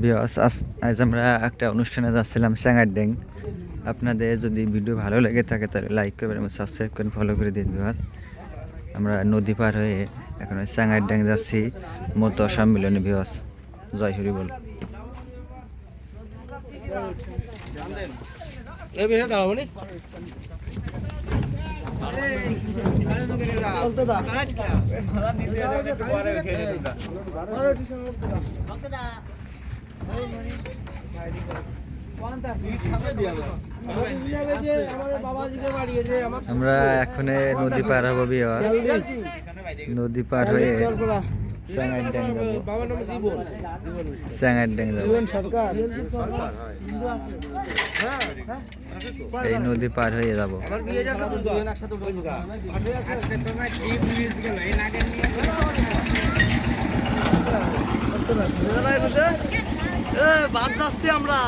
বিয়স আজ আমরা একটা অনুষ্ঠানে যাচ্ছিলাম ড্যাং। আপনাদের যদি ভিডিও ভালো লেগে থাকে তাহলে লাইক করবেন এবং সাবস্ক্রাইব করেন ফলো করে দিন বিয়স আমরা নদী পার হয়ে এখন ড্যাং যাচ্ছি, মতো সম্মিলনী বিয়স জয় হরি বল। আমরা এখন নদী পার হব বিয়ে নদী পার হয়ে স্যাঙ্গার ড্যাং যাব। বাবার নাম জীবন। স্যাঙ্গার ড্যাং যাব। সরকার এই নদী পার হয়ে যাব। আমার বিয়ে যা সাথে দুজন একসাথে বলব আজকে তোমার কি পুলিশ গেল এই না ভাত যাচ্ছি আমরা।